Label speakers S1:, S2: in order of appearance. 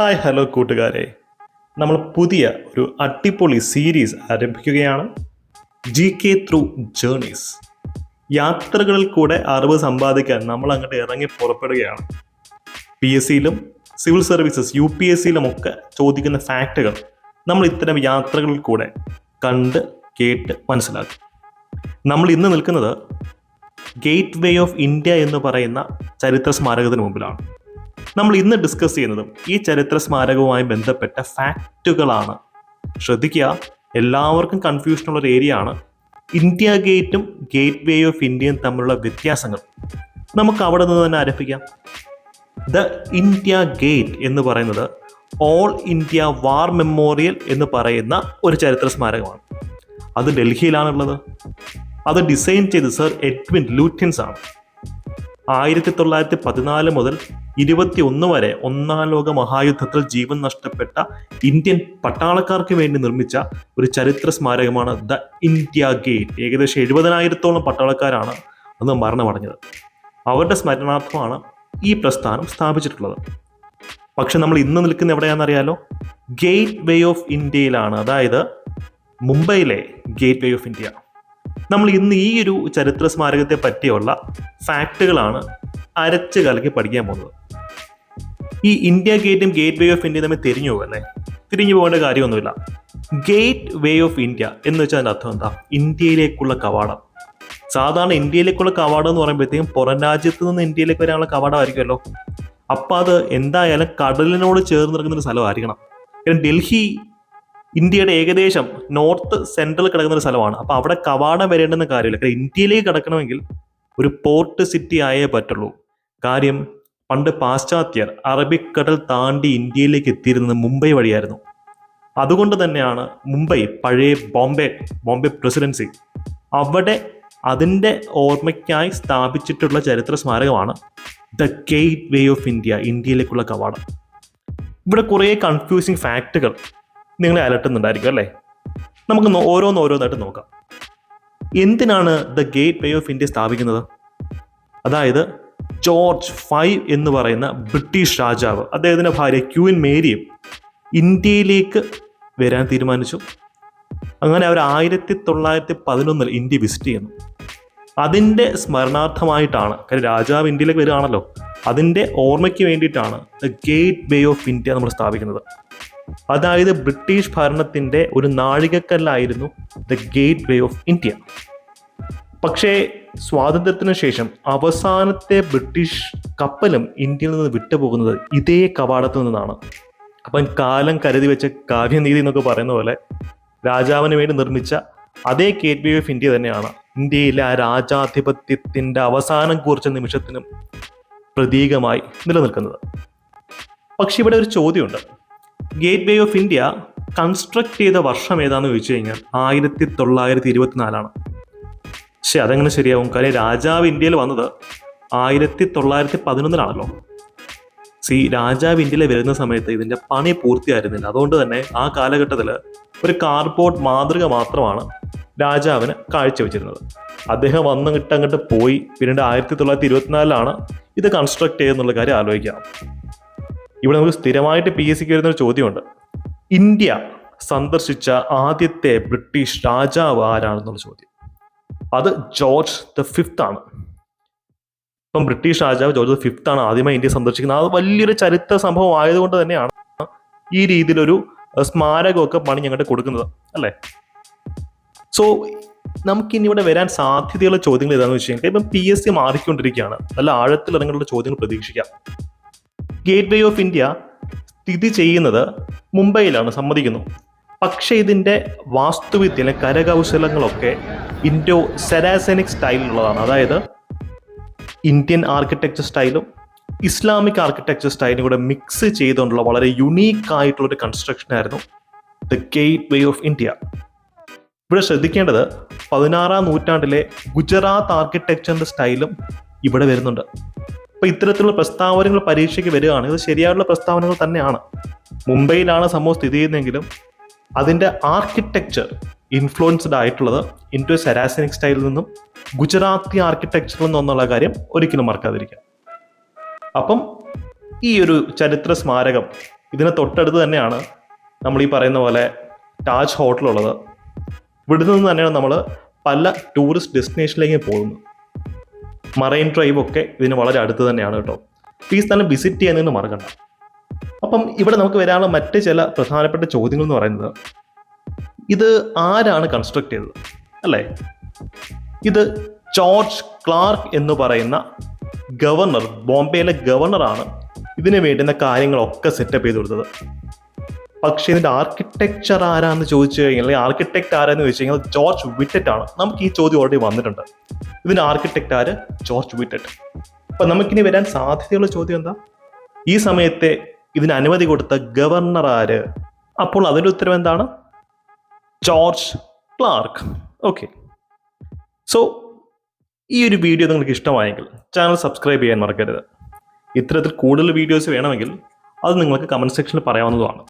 S1: Hi hello കൂട്ടുകാരെ. നമ്മൾ പുതിയ ഒരു അടിപൊളി സീരീസ് ആരംഭിക്കുകയാണ്. ജി കെ ത്രൂ ജേണീസ് യാത്രകളിൽ കൂടെ അറിവ് സമ്പാദിക്കാൻ നമ്മൾ അങ്ങോട്ട് ഇറങ്ങി പുറപ്പെടുകയാണ്. P S സിയിലും civil services U P S സിയിലും ഒക്കെ ചോദിക്കുന്ന ഫാക്റ്റുകൾ നമ്മൾ ഇത്തരം യാത്രകളിൽ കൂടെ കണ്ട് കേട്ട് മനസ്സിലാക്കും. നമ്മൾ ഇന്ന് നിൽക്കുന്നത് ഗേറ്റ് വേ ഓഫ് ഇന്ത്യ എന്ന് പറയുന്ന ചരിത്ര സ്മാരകത്തിന് മുമ്പിലാണ്. നമ്മൾ ഇന്ന് ഡിസ്കസ് ചെയ്യുന്നതും ഈ ചരിത്ര സ്മാരകവുമായി ബന്ധപ്പെട്ട ഫാക്റ്റുകളാണ് ശ്രദ്ധിക്കുക എല്ലാവർക്കും കൺഫ്യൂഷൻ ഉള്ള ഒരു ഏരിയ ആണ്. ഇന്ത്യ ഗേറ്റും ഗേറ്റ് വേ ഓഫ് ഇന്ത്യയും തമ്മിലുള്ള വ്യത്യാസങ്ങൾ. നമുക്ക് അവിടെ നിന്ന് തന്നെ ആരംഭിക്കാം. ദ ഇന്ത്യ ഗേറ്റ് എന്ന് പറയുന്നത് ഓൾ ഇന്ത്യ വാർ മെമ്മോറിയൽ എന്ന് പറയുന്ന ഒരു ചരിത്ര സ്മാരകമാണ്. അത് ഡൽഹിയിലാണുള്ളത്. അത് ഡിസൈൻ ചെയ്ത് സർ എഡ്വിൻ ലൂറ്റിൻസ് ആണ്. ആയിരത്തി തൊള്ളായിരത്തി പതിനാല് മുതൽ ഇരുപത്തി ഒന്ന് വരെ ഒന്നാം ലോക മഹായുദ്ധത്തിൽ ജീവൻ നഷ്ടപ്പെട്ട ഇന്ത്യൻ പട്ടാളക്കാർക്ക് വേണ്ടി നിർമ്മിച്ച ഒരു ചരിത്ര സ്മാരകമാണ് ദ ഇന്ത്യ ഗേറ്റ്. ഏകദേശം എഴുപതിനായിരത്തോളം പട്ടാളക്കാരാണ് അന്ന് മരണമടഞ്ഞത്. അവരുടെ സ്മരണാർത്ഥമാണ് ഈ പ്രസ്ഥാനം സ്ഥാപിച്ചിട്ടുള്ളത്. പക്ഷെ നമ്മൾ ഇന്ന് നിൽക്കുന്ന എവിടെയാണെന്നറിയാലോ? ഗേറ്റ് വേ ഓഫ് ഇന്ത്യയിലാണ്. അതായത് മുംബൈയിലെ ഗേറ്റ് വേ ഓഫ് ഇന്ത്യ. നമ്മൾ ഇന്ന് ഈ ഒരു ചരിത്ര സ്മാരകത്തെ പറ്റിയുള്ള ഫാക്റ്റുകളാണ് അരച്ച് കലക്കി പഠിക്കാൻ പോകുന്നത്. ഈ ഇന്ത്യ ഗേറ്റും ഗേറ്റ് വേ ഓഫ് ഇന്ത്യ തമ്മിൽ തിരിഞ്ഞു പോകുന്നേ തിരിഞ്ഞു പോകേണ്ട കാര്യമൊന്നുമില്ല. ഗേറ്റ് വേ ഓഫ് ഇന്ത്യ എന്ന് വെച്ചാൽ അതിന്റെ അർത്ഥം എന്താ? ഇന്ത്യയിലേക്കുള്ള കവാടം. സാധാരണ ഇന്ത്യയിലേക്കുള്ള കവാടം എന്ന് പറയുമ്പോഴത്തേക്കും പുറം രാജ്യത്ത് നിന്ന് ഇന്ത്യയിലേക്ക് വരാനുള്ള കവാടമായിരിക്കുമല്ലോ. അപ്പം അത് എന്തായാലും കടലിനോട് ചേർന്ന് നിൽക്കുന്ന ഒരു സ്ഥലമായിരിക്കണം. കാരണം ഡൽഹി ഇന്ത്യയുടെ ഏകദേശം നോർത്ത് സെൻട്രൽ കിടക്കുന്ന ഒരു സ്ഥലമാണ്. അപ്പോൾ അവിടെ കവാടം വരേണ്ടെന്ന കാര്യമില്ല. കാരണം ഇന്ത്യയിലേക്ക് കിടക്കണമെങ്കിൽ ഒരു പോർട്ട് സിറ്റി ആയേ പറ്റുള്ളൂ. കാര്യം പണ്ട് പാശ്ചാത്യർ അറബിക്കടൽ താണ്ടി ഇന്ത്യയിലേക്ക് എത്തിയിരുന്നത് മുംബൈ വഴിയായിരുന്നു. അതുകൊണ്ട് തന്നെയാണ് മുംബൈ പഴയ ബോംബെ ബോംബെ പ്രസിഡൻസി. അവിടെ അതിന്റെ ഓർമ്മയ്ക്കായി സ്ഥാപിച്ചിട്ടുള്ള ചരിത്ര സ്മാരകമാണ് the gateway of India ഇന്ത്യയിലേക്കുള്ള കവാടം. ഇവിടെ കുറേ കൺഫ്യൂസിങ് ഫാക്റ്റുകൾ നിങ്ങളെ അലട്ടുന്നുണ്ടായിരിക്കും അല്ലേ? നമുക്ക് ഓരോന്ന് ഓരോന്നായിട്ട് നോക്കാം. എന്തിനാണ് the gateway of India സ്ഥാപിക്കുന്നത്? അതായത് ജോർജ് ഫൈവ് എന്ന് പറയുന്ന ബ്രിട്ടീഷ് രാജാവ് അദ്ദേഹത്തിന്റെ ഭാര്യ ക്യൂൻ മേരിയും ഇന്ത്യയിലേക്ക് വരാൻ തീരുമാനിച്ചു. അങ്ങനെ അവർ ആയിരത്തി തൊള്ളായിരത്തി പതിനൊന്നിൽ ഇന്ത്യ വിസിറ്റ് ചെയ്യുന്നു. അതിന്റെ സ്മരണാർത്ഥമായിട്ടാണ് കാര്യം രാജാവ് ഇന്ത്യയിലേക്ക് വരികയാണല്ലോ അതിന്റെ ഓർമ്മയ്ക്ക് വേണ്ടിയിട്ടാണ് the gateway of India നമ്മൾ സ്ഥാപിക്കുന്നത്. അതായത് ബ്രിട്ടീഷ് ഭരണത്തിന്റെ ഒരു നാഴികക്കല്ലായിരുന്നു the gateway of India. പക്ഷേ സ്വാതന്ത്ര്യത്തിന് ശേഷം അവസാനത്തെ ബ്രിട്ടീഷ് കപ്പലും ഇന്ത്യയിൽ നിന്ന് വിട്ടുപോകുന്നത് ഇതേ കവാടത്തിൽ നിന്നാണ്. അപ്പം കാലം കരുതി വെച്ച കാവ്യനീതി എന്നൊക്കെ പറയുന്ന പോലെ രാജാവിന് വേണ്ടി നിർമ്മിച്ച അതേ ഗേറ്റ് വേ ഓഫ് ഇന്ത്യ തന്നെയാണ് ഇന്ത്യയിലെ ആ രാജാധിപത്യത്തിന്റെ അവസാനം കുറിച്ച നിമിഷത്തിനും പ്രതീകമായി നിലനിൽക്കുന്നത്. പക്ഷെ ഇവിടെ ഒരു ചോദ്യമുണ്ട്. Gateway of India construct ചെയ്ത വർഷം ഏതാണെന്ന് ചോദിച്ചു കഴിഞ്ഞാൽ ആയിരത്തി തൊള്ളായിരത്തി ഇരുപത്തിനാലാണ്. പക്ഷെ അതെങ്ങനെ ശരിയാവും. കാര്യം രാജാവ് ഇന്ത്യയിൽ വന്നത് ആയിരത്തി തൊള്ളായിരത്തി പതിനൊന്നിലാണല്ലോ സി രാജാവ് ഇന്ത്യയിൽ വരുന്ന സമയത്ത് ഇതിന്റെ പണി പൂർത്തിയായിരുന്നില്ല. അതുകൊണ്ട് തന്നെ ആ കാലഘട്ടത്തിൽ ഒരു കാർപോർട്ട് മാതൃക മാത്രമാണ് രാജാവിന് കാഴ്ചവെച്ചിരുന്നത്. അദ്ദേഹം വന്നിട്ട് അങ്ങോട്ട് പോയി. പിന്നീട് ആയിരത്തി തൊള്ളായിരത്തി ഇരുപത്തിനാലിലാണ് ഇത് കൺസ്ട്രക്ട് ചെയ്യുന്നുള്ള കാര്യം ആലോചിക്കാം ഇവിടെ നമുക്ക് സ്ഥിരമായിട്ട് പി എസ് സിക്ക് വരുന്ന ഒരു ചോദ്യമുണ്ട്. ഇന്ത്യ സന്ദർശിച്ച ആദ്യത്തെ ബ്രിട്ടീഷ് രാജാവ് ആരാണെന്നുള്ള ചോദ്യം. അത് ജോർജ് ദ ഫിഫ്ത്ത് ആണ്. ഇപ്പം ബ്രിട്ടീഷ് രാജാവ് ജോർജ് ദ ഫിഫ്ത്ത് ആണ് ആദ്യമായി ഇന്ത്യ സന്ദർശിക്കുന്നത്. അത് വലിയൊരു ചരിത്ര സംഭവം ആയതുകൊണ്ട് തന്നെയാണ് ഈ രീതിയിലൊരു സ്മാരകമൊക്കെ പണി ഞങ്ങളുടെ കൊടുക്കുന്നത് അല്ലേ? സോ നമുക്കിനി ഇവിടെ വരാൻ സാധ്യതയുള്ള ചോദ്യങ്ങൾ ഏതാണെന്ന് വെച്ച് കഴിഞ്ഞാൽ ഇപ്പം പി എസ് സി മാറിക്കൊണ്ടിരിക്കുകയാണ്. നല്ല ആഴത്തിൽ ഇറങ്ങുന്ന ചോദ്യങ്ങൾ പ്രതീക്ഷിക്കാം. ഗേറ്റ് വേ ഓഫ് ഇന്ത്യ സ്ഥിതി ചെയ്യുന്നത് മുംബൈയിലാണ് സമ്മതിക്കുന്നു. പക്ഷേ ഇതിന്റെ വാസ്തുവിദ്യയിലെ കരകൗശലങ്ങളൊക്കെ ഇൻഡോ സെരാസെനിക് സ്റ്റൈലിലുള്ളതാണ്. അതായത് ഇന്ത്യൻ ആർക്കിടെക്ചർ സ്റ്റൈലും ഇസ്ലാമിക് ആർക്കിടെക്ചർ സ്റ്റൈലും കൂടെ മിക്സ് ചെയ്തുകൊണ്ടുള്ള വളരെ യുണീക്ക് ആയിട്ടുള്ള ഒരു കൺസ്ട്രക്ഷൻ ആയിരുന്നു the gateway of India ഇവിടെ ശ്രദ്ധിക്കേണ്ടത് പതിനാറാം നൂറ്റാണ്ടിലെ ഗുജറാത്ത് ആർക്കിടെക്ചറിന്റെ സ്റ്റൈലും ഇവിടെ വരുന്നുണ്ട്. അപ്പോൾ ഇത്തരത്തിലുള്ള പ്രസ്താവനകൾ പരീക്ഷയ്ക്ക് വരികയാണ്. ഇത് ശരിയായുള്ള പ്രസ്താവനകൾ തന്നെയാണ്. മുംബൈയിലാണ് സംഭവം സ്ഥിതി ചെയ്യുന്നതെങ്കിലും അതിന്റെ ആർക്കിടെക്ചർ ഇൻഫ്ലുവൻസ്ഡ് ആയിട്ടുള്ളത് ഇൻഡോ സെരാസനിക് സ്റ്റൈലിൽ നിന്നും ഗുജറാത്തി ആർക്കിടെക്ചറിൽ നിന്നുള്ള കാര്യം ഒരിക്കലും മറക്കാതിരിക്കാം. അപ്പം ഈ ഒരു ചരിത്ര സ്മാരകം ഇതിന് തൊട്ടടുത്ത് തന്നെയാണ് നമ്മൾ ഈ പറയുന്ന പോലെ താജ് ഹോട്ടലുള്ളത് ഇവിടെ നിന്ന് തന്നെയാണ് നമ്മൾ പല ടൂറിസ്റ്റ് ഡെസ്റ്റിനേഷനിലേക്ക് പോകുന്നത്. മറൈൻ ഡ്രൈവ് ഒക്കെ ഇതിന് വളരെ അടുത്ത് തന്നെയാണ് കേട്ടോ. പ്ലീസ് തന്നെ വിസിറ്റ് ചെയ്യാനൊന്നും മറക്കണ്ട. അപ്പം ഇവിടെ നമുക്ക് വരാനുള്ള മറ്റ് ചില പ്രധാനപ്പെട്ട ചോദ്യങ്ങൾ എന്ന് പറയുന്നത് ഇത് ആരാണ് കൺസ്ട്രക്ട് ചെയ്തത്? അല്ലേ? ഇത് ജോർജ് ക്ലാർക്ക് എന്ന് പറയുന്ന ഗവർണർ ബോംബെയിലെ ഗവർണറാണ് ഇതിന് വേണ്ടുന്ന കാര്യങ്ങളൊക്കെ സെറ്റപ്പ് ചെയ്ത് കൊടുത്തത്. പക്ഷേ ഇതിന്റെ ആർക്കിടെക്ചർ ആരാന്ന് ചോദിച്ചു കഴിഞ്ഞാൽ അല്ലെങ്കിൽ ആർക്കിടെക്ട് ആരാന്ന് ചോദിച്ചു കഴിഞ്ഞാൽ ജോർജ് വിറ്ററ്റ് ആണ്. നമുക്ക് ഈ ചോദ്യം ഓൾറെഡി വന്നിട്ടുണ്ട്. ഇതിന്റെ ആർക്കിടെക്ട് ആര്? ജോർജ് വിറ്ററ്റ് അപ്പം നമുക്കിനി വരാൻ സാധ്യതയുള്ള ചോദ്യം എന്താ? ഈ സമയത്തെ ഇതിന് അനുമതി കൊടുത്ത ഗവർണർ ആര്? അപ്പോൾ അതിന്റെ ഉത്തരം എന്താണ്? George clerk. ഓക്കെ. സോ ഈ ഒരു വീഡിയോ നിങ്ങൾക്ക് ഇഷ്ടമായെങ്കിൽ ചാനൽ സബ്സ്ക്രൈബ് ചെയ്യാൻ മറക്കരുത്. ഇത്തരത്തിൽ കൂടുതൽ വീഡിയോസ് വേണമെങ്കിൽ അത് നിങ്ങൾക്ക് കമന്റ് സെക്ഷനിൽ പറയാവുന്നതുമാണ്.